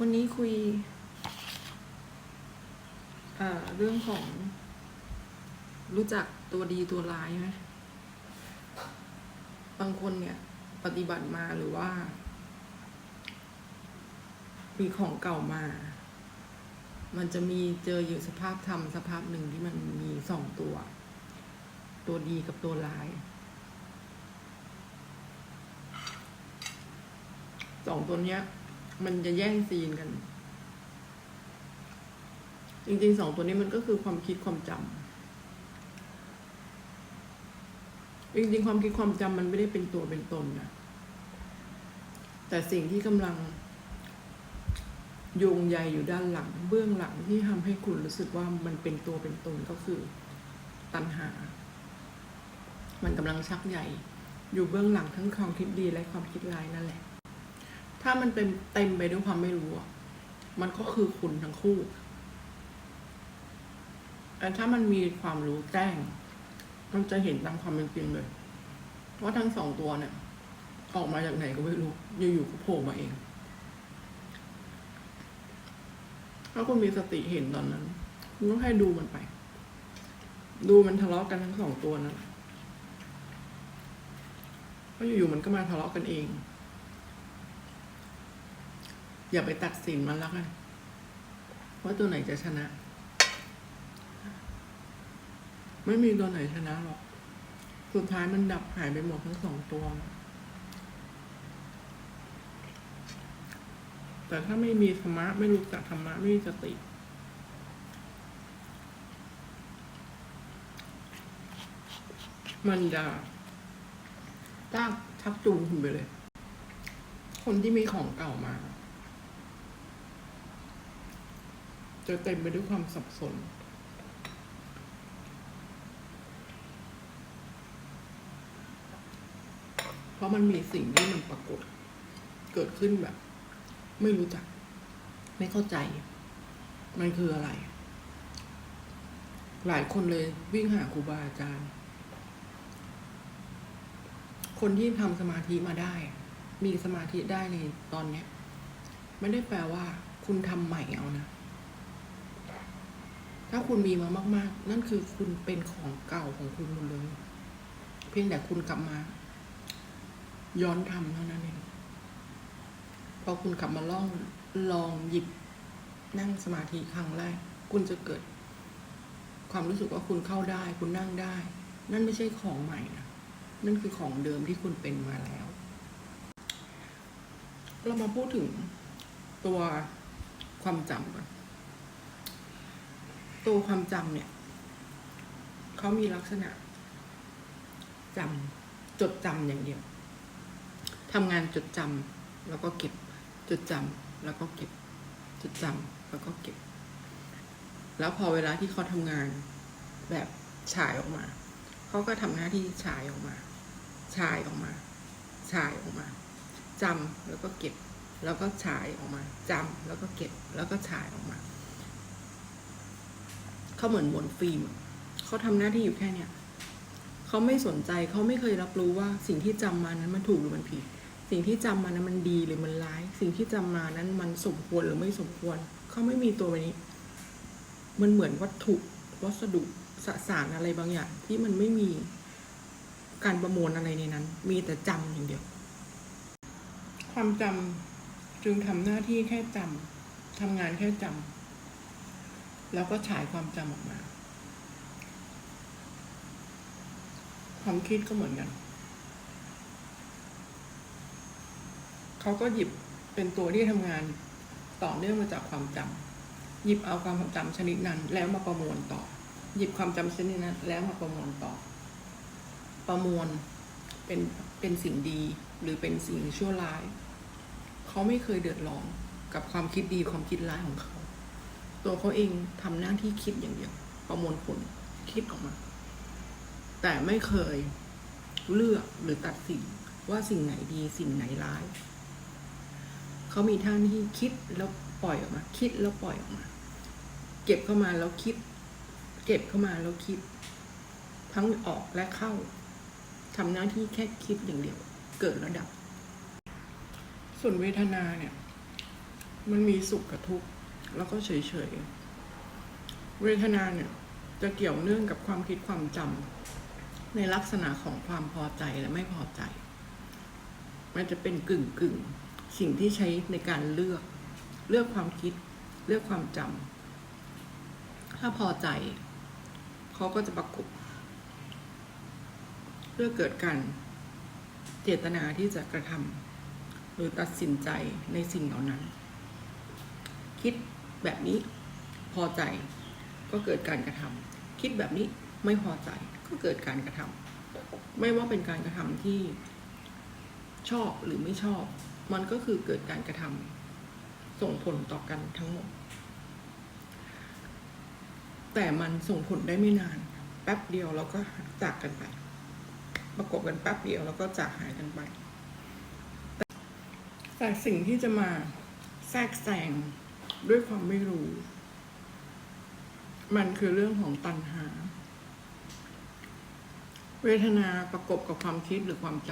วันนี้คุยเอ่อเรื่องของ รู้จักตัวดีตัวร้ายไหมบางคนเนี่ย ปฏิบัติมาหรือว่า มีของเก่ามา มันจะมีเจออยู่สภาพธรรมสภาพหนึ่งที่มันมีสองตัว ตัวดีกับตัวร้ายสองตัวเนี้ย มันจะแย่งซีนกัน จริงๆสองตัวนี้มันก็คือความคิดความจำจริงๆความคิดความจำมันไม่ได้เป็นตัวเป็นตนนะแต่สิ่งที่กำลังโยงใยอยู่ด้านหลัง เบื้องหลังที่ทำให้คุณรู้สึกว่ามันเป็นตัวเป็นตนก็คือ ตัณหา มันกำลังชักใหญ่ อยู่เบื้องหลังทั้งความคิดดีและความคิดร้ายนั่นแหละ ถ้ามันเป็นเต็มไปด้วยความไม่รู้อะมันก็คือคุณทั้งคู่แต่ถ้ามันมีความรู้แจ้ง มันจะเห็นตามความเป็นจริงเลยว่าทั้งสองตัวเนี่ย ออกมาจากไหนก็ไม่รู้ อยู่ๆก็โผล่มาเอง ถ้าคุณมีสติเห็นตอนนั้น คุณต้องให้ดูมันไป ดูมันทะเลาะกันทั้งสองตัวนั่นแหละเพราะอยู่ๆมันก็มาทะเลาะกันเอง อย่าไปตัดสินมันแล้วกันว่าตัวไหนจะชนะ ไม่มีตัวไหนชนะหรอก สุดท้ายมันดับหายไปหมดทั้งสองตัว แต่ถ้าไม่มีธรรมะไม่รู้จักธรรมะไม่มีสติมันจะจ้างชักจูงคุณไปเลย คนที่มีของเก่ามา จะเต็มไปด้วยความสับสน เพราะมันมีสิ่งที่มันปรากฏ เกิดขึ้นแบบ ไม่รู้จัก ไม่เข้าใจ มันคืออะไร หลายคนเลยวิ่งหาครูบาอาจารย์ คนที่ทำสมาธิมาได้ มีสมาธิได้ในตอนเนี้ยไม่ได้แปลว่าคุณทำใหม่เอานะ ถ้าคุณมีมามาก ๆ นั่นคือคุณเป็นของเก่าของคุณหมดเลย เพียงแต่คุณกลับมา ย้อนทำเท่านั้นเองพอคุณกลับมาล่องลองหยิบนั่งสมาธิครั้งแรก คุณจะเกิด ความรู้สึกว่าคุณเข้าได้ คุณนั่งได้ นั่นไม่ใช่ของใหม่นะนั่นคือของเดิมที่คุณเป็นมาแล้ว เรามาพูดถึงตัวความจำก่อน ตัวความจำเนี่ยเขามีลักษณะจำจดจำอย่างเดียวทำงานจดจำแล้วก็เก็บจดจำแล้วก็เก็บจดจำแล้วก็เก็บ แล้วพอเวลาที่เขาทำงานแบบฉายออกมาเขาก็ทำหน้าที่ฉายออกมาฉายออกมาฉายออกมาจำแล้วก็เก็บ แล้วก็ฉายออกมาจำแล้วก็เก็บแล้วก็ฉายออกมา เขาเหมือนบนฟิล์มเขาทำหน้าที่อยู่แค่เนี้ยเขาไม่สนใจเขาไม่เคยรับรู้ว่าสิ่งที่จำมานั้นมันถูกหรือมันผิด สิ่งที่จำมานั้นมันดีหรือมันร้าย สิ่งที่จำมานั้นมันสมควรหรือไม่สมควร เขาไม่มีตัวนี้ มันเหมือนวัตถุวัสดุสสารอะไรบางอย่างที่มันไม่มีการประมวลอะไรในนั้น มีแต่จำอย่างเดียว ความจำจึงทำหน้าที่แค่จำทำงานแค่จำ แล้วก็ฉายความจำออกมา ความคิดก็เหมือนกัน เขาก็หยิบเป็นตัวที่ทำงานต่อเนื่องมาจากความจำหยิบเอาความจำชนิดนั้น แล้วมาประมวลต่อ หยิบความจำชนิดนั้น แล้วมาประมวลต่อ ประมวลเป็นเป็นสิ่งดีหรือเป็นสิ่งชั่วร้าย เขาไม่เคยเดือดร้อนกับความคิดดีความคิดร้ายของเขา ตัวเขาเองทำหน้าที่คิดอย่างเดียว ประมวลผลคิดออกมา แต่ไม่เคยเลือกหรือตัดสินว่าสิ่งไหนดีสิ่งไหนร้าย เขามีท่าที่คิดแล้วปล่อยออกมา คิดแล้วปล่อยออกมา เก็บเข้ามาแล้วคิด เก็บเข้ามาแล้วคิด ทั้งออกและเข้าทำหน้าที่แค่คิดอย่างเดียว เกิดระดับ ส่วนเวทนาเนี่ย มันมีสุขกับทุกข์ แล้วก็เฉยๆ เวทนาเนี่ยจะเกี่ยวเนื่องกับความคิดความจำในลักษณะของความพอใจและไม่พอใจ มันจะเป็นกึ่งกึ่งสิ่งที่ใช้ในการเลือก เลือกความคิด เลือกความจำถ้าพอใจเขาก็จะประกบเพื่อเกิดการเจตนาที่จะกระทำหรือตัดสินใจในสิ่งเหล่านั้น คิด แบบนี้พอใจก็เกิดการกระทำคิดแบบนี้ไม่พอใจก็เกิดการกระทำไม่ว่าเป็นการกระทำที่ชอบหรือไม่ชอบ มันก็คือเกิดการกระทำส่งผลต่อกันทั้งหมด แต่มันส่งผลได้ไม่นาน แป๊บเดียวแล้วก็จากกันไป ประกบกันแป๊บเดียวแล้วก็จากหายกันไปแต่สิ่งที่จะมาแทรกแซง ด้วยความไม่รู้ มันคือเรื่องของตัณหา เวทนาประกบกับความคิดหรือความจ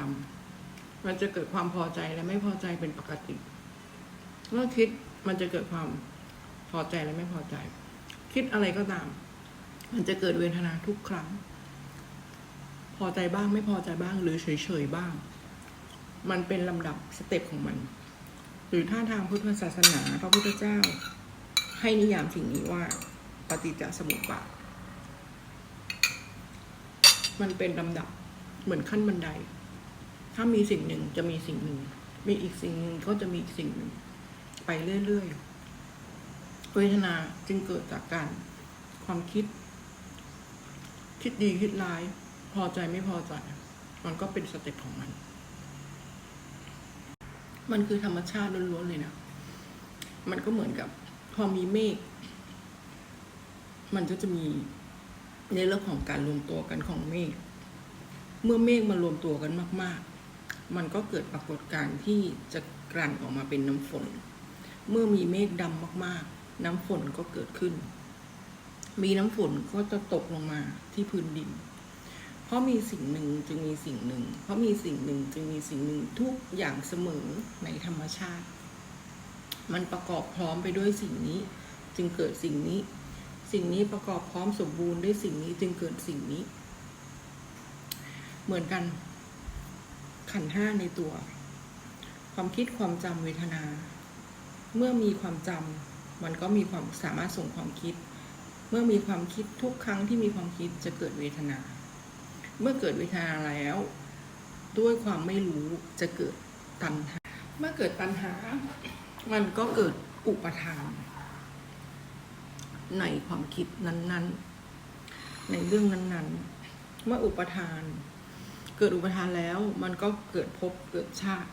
ำมันจะเกิดความพอใจและไม่พอใจเป็นปกติเมื่อคิดมันจะเกิดความพอใจและไม่พอใจ คิดอะไรก็ตาม มันจะเกิดเวทนาทุกครั้ง พอใจบ้างไม่พอใจบ้างหรือเฉยๆบ้าง มันเป็นลำดับสเต็ปของมัน รือถ้าทางพุทธศาสนาพระพุทธเจ้า ให้นิยามสิ่งนี้ว่าปฏิจจสมุปบาทมันเป็นลำดับเหมือนขั้นบันได ถ้ามีสิ่งหนึ่งจะมีสิ่งหนึ่ง มีอีกสิ่งหนึ่งก็จะมีอีกสิ่งหนึ่ง ไปเรื่อยๆ เวทนาจึงเกิดจากการความคิด คิดดีคิดร้าย พอใจไม่พอใจ มันก็เป็นสเต็ปของมัน มันคือธรรมชาติล้วนๆเลยนะ มันก็เหมือนกับพอมีเมฆ มันก็จะมีในเรื่องของการรวมตัวกันของเมฆ เมื่อเมฆมารวมตัวกันมาก ๆ มันก็เกิดปรากฏการณ์ที่จะกลั่นออกมาเป็นน้ำฝน เมื่อมีเมฆดำมาก ๆ น้ำฝนก็เกิดขึ้น มีน้ำฝนก็จะตกลงมาที่พื้นดิน ราะมีสิ่งหนึ่งจึงมีสิ่งหนึ่ง เพราะมีสิ่งหนึ่งจึงมีสิ่งหนึ่งทุกอย่างเสมอในธรรมชาติ มันประกอบพร้อมไปด้วยสิ่งนี้ จึงเกิดสิ่งนี้ สิ่งนี้ประกอบพร้อมสมบูรณ์ด้วยสิ่งนี้จึงเกิดสิ่งนี้ เหมือนกัน ขันห้าในตัว ความคิดความจำเวทนา เมื่อมีความจำมันก็มีความสามารถส่งความคิด เมื่อมีความคิดทุกครั้งที่มีความคิดจะเกิดเวทนา เมื่อเกิดเวทนาแล้ว ด้วยความไม่รู้จะเกิดตัณหา เมื่อเกิดตัณหา มันก็เกิดอุปทาน ในความคิดนั้น ๆ ในเรื่องนั้น ๆ เมื่ออุปทาน เกิดอุปทานแล้ว มันก็เกิดภพเกิดชาติ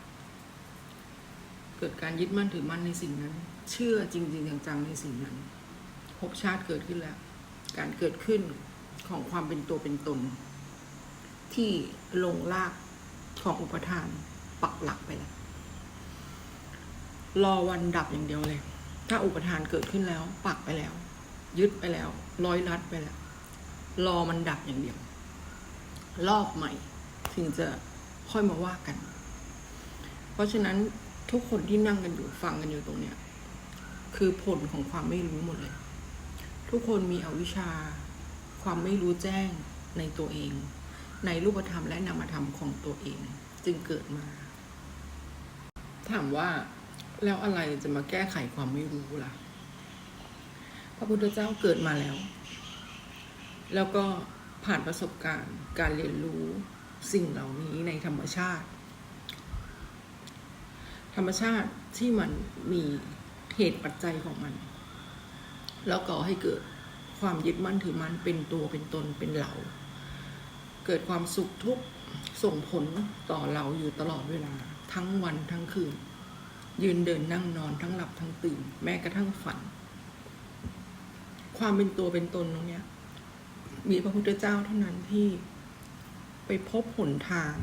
เกิดการยึดมั่นถือมั่นในสิ่งนั้น เชื่อจริง ๆ จังๆในสิ่งนั้นภพชาติเกิดขึ้นแล้ว การเกิดขึ้นของความเป็นตัวเป็นตน ที่ลงลากของอุปทานปักหลักไปแล้ว รอวันดับอย่างเดียวเลย ถ้าอุปทานเกิดขึ้นแล้ว ปักไปแล้ว ยึดไปแล้ว ร้อยรัดไปแล้ว รอมันดับอย่างเดียว รอบใหม่ ถึงจะค่อยมาว่ากัน เพราะฉะนั้นทุกคนที่นั่งกันอยู่ฟังกันอยู่ตรงเนี้ย คือผลของความไม่รู้หมดเลย ทุกคนมีอวิชชา ความไม่รู้แจ้งในตัวเอง ในรูปธรรมและนามธรรมของตัวเอง จึงเกิดมา ถามว่าแล้วอะไรจะมาแก้ไขความไม่รู้ล่ะ พระพุทธเจ้าเกิดมาแล้ว แล้วก็ผ่านประสบการณ์การเรียนรู้สิ่งเหล่านี้ในธรรมชาติ ธรรมชาติที่มันมีเหตุปัจจัยของมัน แล้วก่อให้เกิดความยึดมั่นถือมั่นเป็นตัวเป็นตนเป็นเรา เกิดความสุขทุกข์ส่งผลต่อเราอยู่ตลอดเวลา ทั้งวันทั้งคืน ยืนเดินนั่งนอนทั้งหลับทั้งตื่น แม้กระทั่งฝัน ความเป็นตัวเป็นตนตรงเนี้ย มีพระพุทธเจ้าเท่านั้นที่ไปพบหนทาง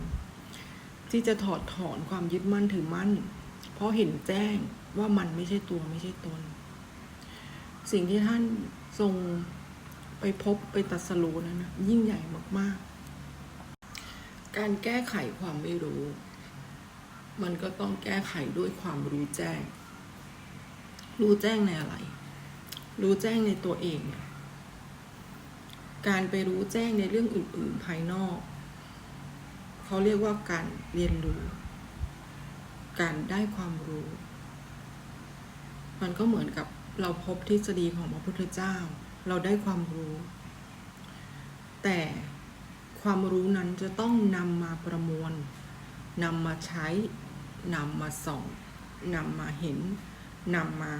ที่จะถอดถอนความยึดมั่นถือมั่น เพราะเห็นแจ้งว่ามันไม่ใช่ตัวไม่ใช่ตน สิ่งที่ท่านทรงไปพบไปตรัสรู้นั้นนะยิ่งใหญ่มากๆ การแก้ไขความไม่รู้ มันก็ต้องแก้ไขด้วยความรู้แจ้ง รู้แจ้งในอะไร รู้แจ้งในตัวเองเนี่ยการไปรู้แจ้งในเรื่องอื่น ๆ ภายนอก เขาเรียกว่าการเรียนรู้ การได้ความรู้ มันก็เหมือนกับเราพบทฤษฎีของพระพุทธเจ้า เราได้ความรู้ แต่ ความรู้นั้นจะต้องนำมาประมวลนำมาใช้นำมาส่องนำมาเห็นนำมา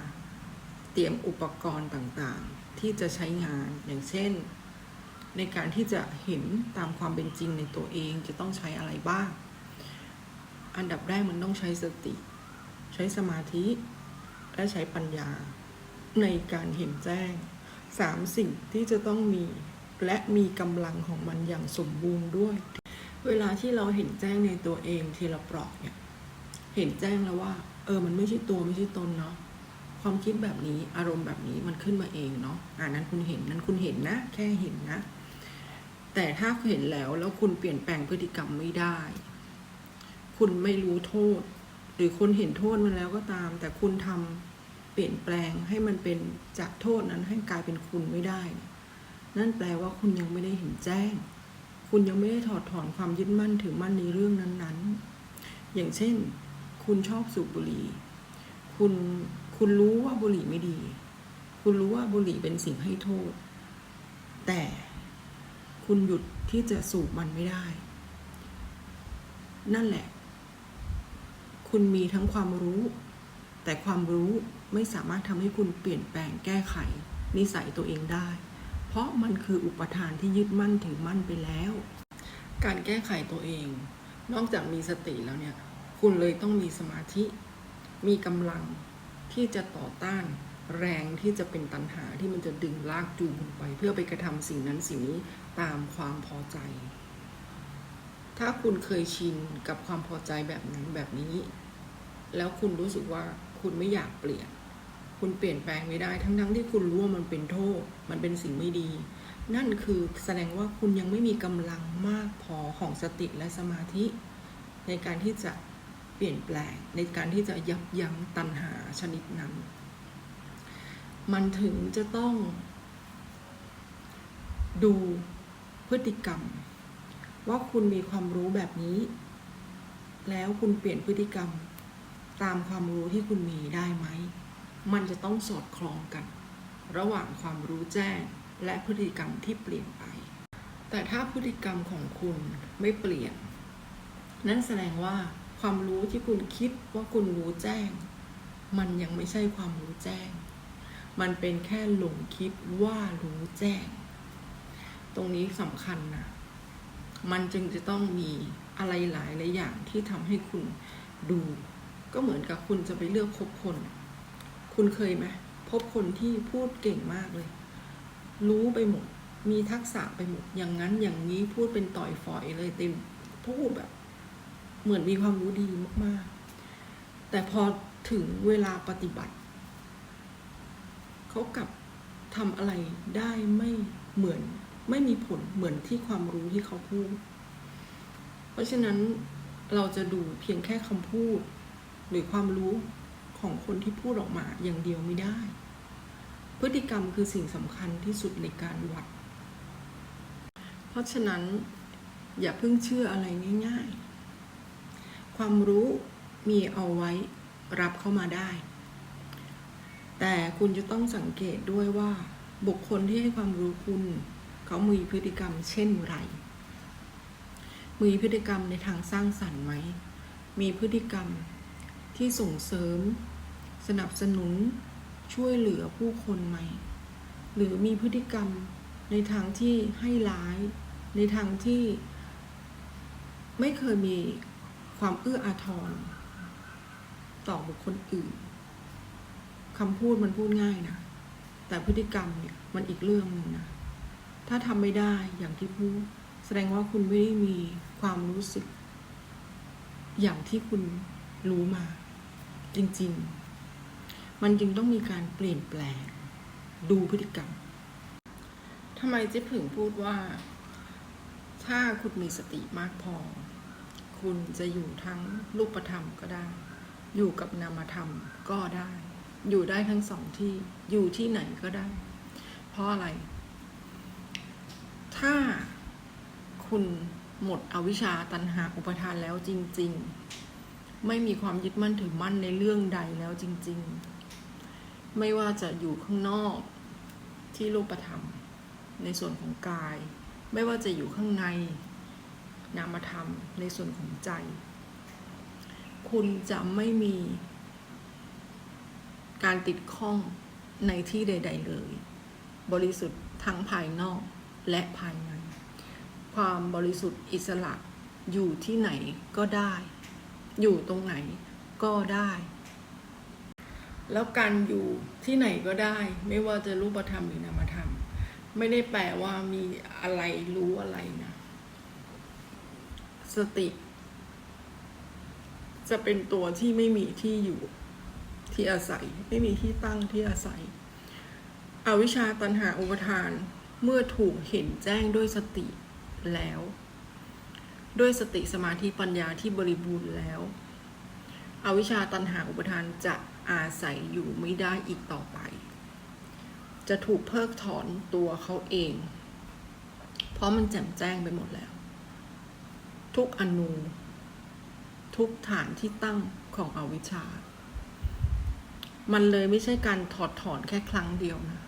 เตรียมอุปกรณ์ต่างๆ ที่จะใช้งานอย่างเช่น ในการที่จะเห็นตามความเป็นจริงในตัวเองจะต้องใช้อะไรบ้าง อันดับแรกมันต้องใช้สติ ใช้สมาธิ และใช้ปัญญาในการเห็นแจ้งสามสิ่งที่จะต้องมี และมีกำลังของมันอย่างสมบูรณ์ด้วย เวลาที่เราเห็นแจ้งในตัวเองทีละเปลอกเนี่ย เห็นแจ้งแล้วว่า เออ มันไม่ใช่ตัวไม่ใช่ตนเนาะ ความคิดแบบนี้อารมณ์แบบนี้มันขึ้นมาเองเนาะ อ่านั้นคุณเห็นนั้นคุณเห็นนะ แค่เห็นนะ แต่ถ้าเห็นแล้วแล้วคุณเปลี่ยนแปลงพฤติกรรมไม่ได้ คุณไม่รู้โทษ หรือคุณเห็นโทษมันแล้วก็ตาม แต่คุณทำเปลี่ยนแปลงให้มันเป็นจากโทษนั้นให้กลายเป็นคุณไม่ได้นั่ นั่นแปลว่าคุณยังไม่ได้เห็นแจ้ง คุณยังไม่ได้ถอดถอนความยึดมั่นถือมั่นในเรื่องนั้นๆ อย่างเช่น คุณชอบสูบบุหรี่ คุณ คุณรู้ว่าบุหรี่ไม่ดี คุณรู้ว่าบุหรี่เป็นสิ่งให้โทษ แต่คุณหยุดที่จะสูบมันไม่ได้ นั่นแหละ คุณมีทั้งความรู้ แต่ความรู้ไม่สามารถทำให้คุณเปลี่ยนแปลงแก้ไข นิสัยตัวเองได้ เพราะมันคืออุปทานที่ยึดมั่นถือมั่นไปแล้ว การแก้ไขตัวเอง นอกจากมีสติแล้วเนี่ย คุณเลยต้องมีสมาธิ มีกำลังที่จะต่อต้านแรงที่จะเป็นตันหาที่มันจะดึงลากจูงคุณไป เพื่อไปกระทำสิ่งนั้นสิ่งนี้ตามความพอใจ ถ้าคุณเคยชินกับความพอใจแบบนั้นแบบนี้ แล้วคุณรู้สึกว่าคุณไม่อยากเปลี่ยน คุณเปลี่ยนแปลงไม่ได้ ทั้งๆทที่คุณรู้ว่ามันเป็นโทษ มันเป็นสิ่งไม่ดี นั่นคือแสดงว่าคุณยังไม่มีกำลังมากพอของสติและสมาธิ ในการที่จะเปลี่ยนแปลง ในการที่จะยับยั้งตัณหาชนิดนั้น มันถึงจะต้อง ดูพฤติกรรม ว่าคุณมีความรู้แบบนี้ แล้วคุณเปลี่ยนพฤติกรรม ตามความรู้ที่คุณมีได้ไหม มันจะต้องสอดคล้องกัน ระหว่างความรู้แจ้งและพฤติกรรมที่เปลี่ยนไป แต่ถ้าพฤติกรรมของคุณไม่เปลี่ยน นั่นแสดงว่าความรู้ที่คุณคิดว่าคุณรู้แจ้ง มันยังไม่ใช่ความรู้แจ้ง มันเป็นแค่หลงคิดว่ารู้แจ้ง ตรงนี้สำคัญนะ มันจึงจะต้องมีอะไรหลายหลายอย่างที่ทำให้คุณดู ก็เหมือนกับคุณจะไปเลือกคบคน คุณเคยไหมพบคนที่พูดเก่งมากเลย รู้ไปหมด มีทักษะไปหมด อย่างนั้นอย่างนี้พูดเป็นต่อยฝอยเลยเต็มพูดแบบ เหมือนมีความรู้ดีมากๆ แต่พอถึงเวลาปฏิบัติ เขากลับทำอะไรได้ไม่เหมือน ไม่มีผลเหมือนที่ความรู้ที่เขาพูด เพราะฉะนั้นเราจะดูเพียงแค่คำพูด หรือความรู้ ของคนที่พูดออกมาอย่างเดียวไม่ได้ พฤติกรรมคือสิ่งสำคัญที่สุดในการวัด เพราะฉะนั้นอย่าเพิ่งเชื่ออะไรง่าย ๆ ความรู้มีเอาไว้รับเข้ามาได้ แต่คุณจะต้องสังเกตด้วยว่า บุคคลที่ให้ความรู้คุณ เขามีพฤติกรรมเช่นไร มีพฤติกรรมในทางสร้างสรรค์ไหม มีพฤติกรรม ที่ส่งเสริม สนับสนุน ช่วยเหลือผู้คนไหม่ หรือมีพฤติกรรมในทางที่ให้ร้าย ในทางที่ไม่เคยมีความเอื้ออาทร ต่อบุคคลอื่นคำพูดมันพูดง่ายนะ แต่พฤติกรรมเนี่ยมันอีกเรื่องหนึ่งนะ ถ้าทำไม่ได้อย่างที่พูด แสดงว่าคุณไม่ได้มีความรู้สึก อย่างที่คุณรู้มา จริง ๆ มันจึงต้องมีการเปลี่ยนแปลง ดูพฤติกรรมทำไมเจ๊ผึ่งพูดว่า ถ้าคุณมีสติมากพอ คุณจะอยู่ทั้งรูปธรรมก็ได้ อยู่กับนามธรรมก็ได้ อยู่ได้ทั้งสองที่อยู่ที่ไหนก็ได้ เพราะอะไร ถ้าคุณหมดอวิชชาตันหาอุปทานแล้วจริง ๆ ไม่มีความยึดมั่นถือมั่นในเรื่องใดแล้วจริง ๆ ไม่ว่าจะอยู่ข้างนอกที่รูปธรรม ในส่วนของกาย ไม่ว่าจะอยู่ข้างในนามธรรมในส่วนของใจ คุณจะไม่มีการติดข้องในที่ใด ๆ เลย บริสุทธิ์ทั้งภายนอกและภายใน ความบริสุทธิ์อิสระอยู่ที่ไหนก็ได้ อยู่ตรงไหนก็ได้ แล้วการอยู่ที่ไหนก็ได้ ไม่ว่าจะรูปธรรมหรือนามธรรม ไม่ได้แปลว่ามีอะไรรู้อะไรนะ สติ จะเป็นตัวที่ไม่มีที่อยู่ที่อาศัย ไม่มีที่ตั้งที่อาศัย อวิชชาตันหาอุปทานเมื่อถูกเห็นแจ้งด้วยสติแล้ว ด้วยสติสมาธิปัญญาที่บริบูรณ์แล้วอวิชชาตันหาอุปทานจะอาศัยอยู่ไม่ได้อีกต่อไป จะถูกเพิกถอนตัวเขาเอง เพราะมันแจ่มแจ้งไปหมดแล้ว ทุกอนูทุกฐานที่ตั้งของอวิชชา มันเลยไม่ใช่การถอดถอนแค่ครั้งเดียวนะ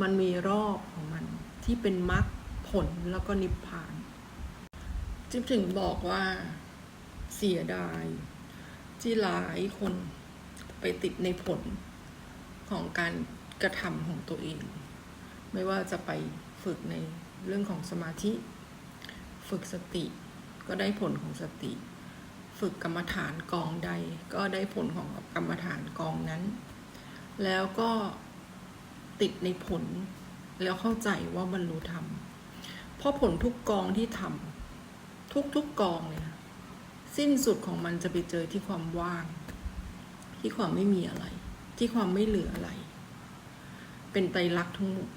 มันมีรอบของมันที่เป็นมรรคผลแล้วก็นิพพาน จิ๊บถึงบอกว่าเสียดาย ที่หลายคนไปติดในผลของการกระทำของตัวเอง ไม่ว่าจะไปฝึกในเรื่องของสมาธิ ฝึกสติก็ได้ผลของสติ ฝึกกรรมฐานกองใด ก็ได้ผลของกรรมฐานกองนั้น แล้วก็ติดในผลแล้วเข้าใจว่าบรรลุธรรมเพราะผลทุกกองที่ทำ ทุกทุกๆกองเนี่ยสิ้นสุดของมันจะไปเจอที่ความว่าง ที่ความไม่มีอะไร ที่ความไม่เหลืออะไร เป็นไตรลักษณ์ทั้งหมด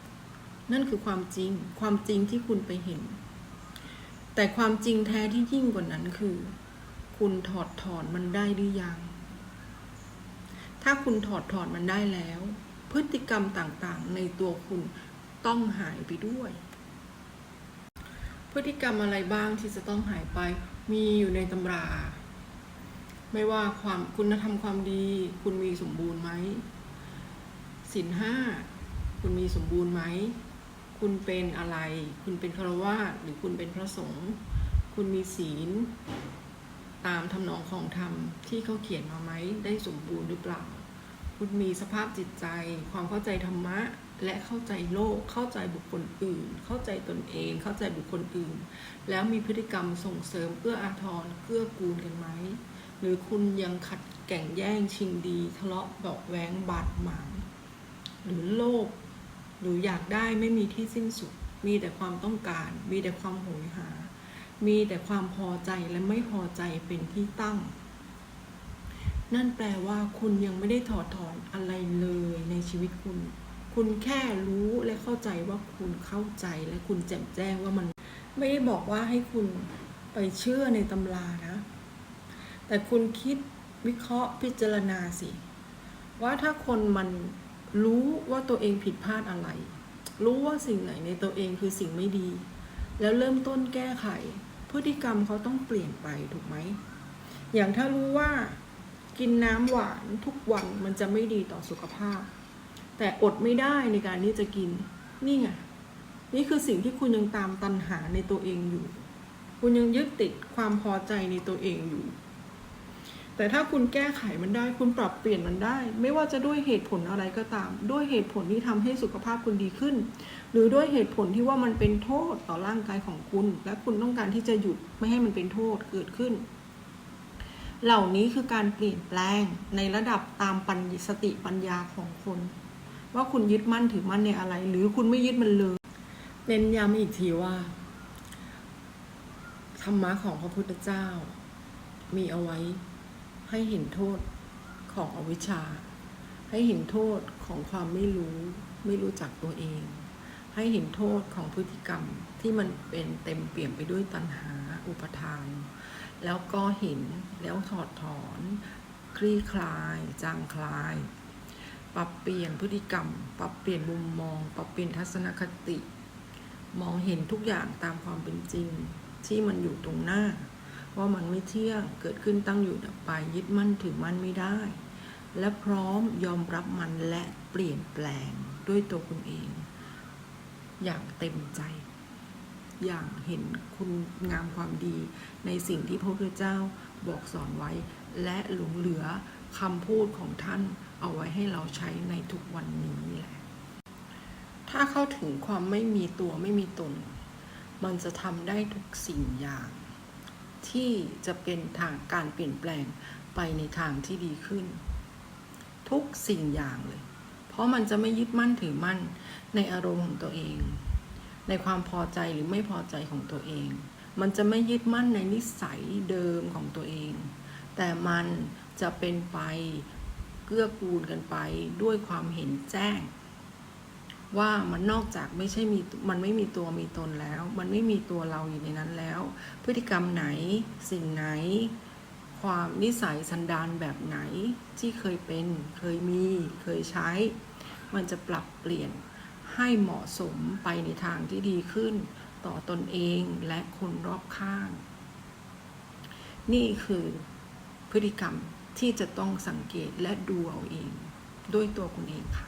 นั่นคือความจริง ความจริงที่คุณไปเห็น แต่ความจริงแท้ที่ยิ่งกว่านั้นคือ คุณถอดถอนมันได้หรือยัง ถ้าคุณถอดถอนมันได้แล้ว พฤติกรรมต่างๆ ในตัวคุณต้องหายไปด้วย พฤติกรรมอะไรบ้างที่จะต้องหายไป มีอยู่ในตำรา ไม่ว่าความคุณธรรมความดี คุณมีสมบูรณ์ไหมศีลห้าคุณมีสมบูรณ์ไหม คุณเป็นอะไร คุณเป็นฆราวาสหรือคุณเป็นพระสงฆ์คุณมีศีล ตามทำนองของธรรมที่เขาเขียนมาไหมได้สมบูรณ์หรือเปล่า คุณมีสภาพจิตใจ ความเข้าใจธรรมะ และเข้าใจโลก เข้าใจบุคคลอื่น เข้าใจตนเอง เข้าใจบุคคลอื่น แล้วมีพฤติกรรมส่งเสริมเอื้ออาทรเกื้อกูลกันไหม หรือคุณยังขัดแก่งแย่งชิงดี ทะเลาะเบาะแว้งบาดหมาง หรือโลภ หรืออยากได้ไม่มีที่สิ้นสุด มีแต่ความต้องการ มีแต่ความโหยหา มีแต่ความพอใจและไม่พอใจเป็นที่ตั้งนั่นแปลว่าคุณยังไม่ได้ถอดถอนอะไรเลยในชีวิตคุณ คุณแค่รู้และเข้าใจว่าคุณเข้าใจและคุณแจ่มแจ้งว่ามัน ไม่ได้บอกว่าให้คุณไปเชื่อในตำรานะ แต่คุณคิดวิเคราะห์พิจารณาสิ ว่าถ้าคนมันรู้ว่าตัวเองผิดพลาดอะไร รู้ว่าสิ่งไหนในตัวเองคือสิ่งไม่ดี แล้วเริ่มต้นแก้ไข พฤติกรรมเขาต้องเปลี่ยนไปถูกไหม อย่างถ้ารู้ว่ากินน้ำหวานทุกวันมันจะไม่ดีต่อสุขภาพ แต่อดไม่ได้ในการที่จะกิน นี่ไง นี่คือสิ่งที่คุณยังตามตันหาในตัวเองอยู่ คุณยังยึดติดความพอใจในตัวเองอยู่ แต่ถ้าคุณแก้ไขมันได้ คุณปรับเปลี่ยนมันได้ ไม่ว่าจะด้วยเหตุผลอะไรก็ตาม ด้วยเหตุผลที่ทำให้สุขภาพคุณดีขึ้น หรือด้วยเหตุผลที่ว่ามันเป็นโทษต่อร่างกายของคุณ และคุณต้องการที่จะหยุดไม่ให้มันเป็นโทษเกิดขึ้นเหล่านี้คือการเปลี่ยนแปลงในระดับตามปัญญสติปัญญาของคน ว่าคุณยึดมั่นถือมั่นในอะไร หรือคุณไม่ยึดมันเลยเน้นย้ำอีกทีว่าธรรมะของพระพุทธเจ้า มีเอาไว้ให้เห็นโทษของอวิชชา ให้เห็นโทษของความไม่รู้ไม่รู้จักตัวเอง ให้เห็นโทษของพฤติกรรมที่มันเป็นเต็มเปี่ยมไปด้วยตัณหาอุปทาน แล้วก็เห็นแล้วถอดถอน คลี่คลาย จางคลาย ปรับเปลี่ยนพฤติกรรม ปรับเปลี่ยนมุมมอง ปรับเปลี่ยนทัศนคติ มองเห็นทุกอย่างตามความเป็นจริง ที่มันอยู่ตรงหน้า ว่ามันไม่เที่ยงเกิดขึ้นตั้งอยู่ดับไปยึดมั่นถือมั่นไม่ได้ และพร้อมยอมรับมันและเปลี่ยนแปลงด้วยตัวคุณเอง อย่างเต็มใจ อย่างเห็นคุณงามความดี ในสิ่งที่พระพุทธเจ้าบอกสอนไว้ และหลงเหลือคำพูดของท่าน เอาไว้ให้เราใช้ในทุกวันนี้แหละ ถ้าเข้าถึงความไม่มีตัวไม่มีตน มันจะทำได้ทุกสิ่งอย่าง ที่จะเป็นทางการเปลี่ยนแปลงไปในทางที่ดีขึ้น ทุกสิ่งอย่างเลย เพราะมันจะไม่ยึดมั่นถือมั่นในอารมณ์ของตัวเอง ในความพอใจหรือไม่พอใจของตัวเอง มันจะไม่ยึดมั่นในนิสัยเดิมของตัวเอง แต่มันจะเป็นไป เกื้อกูลกันไปด้วยความเห็นแจ้ง ว่ามันนอกจากไม่ใช่มีมันไม่มีตัวมีตนแล้ว มันไม่มีตัวเราอยู่ในนั้นแล้ว พฤติกรรมไหนสิ่งไหน ความนิสัยสันดานแบบไหนที่เคยเป็น เคยมีเคยใช้ มันจะปรับเปลี่ยนให้เหมาะสมไปในทางที่ดีขึ้นต่อตนเองและคนรอบข้าง นี่คือพฤติกรรม ที่จะต้องสังเกตและดูเอาเอง ด้วยตัวคุณเองค่ะ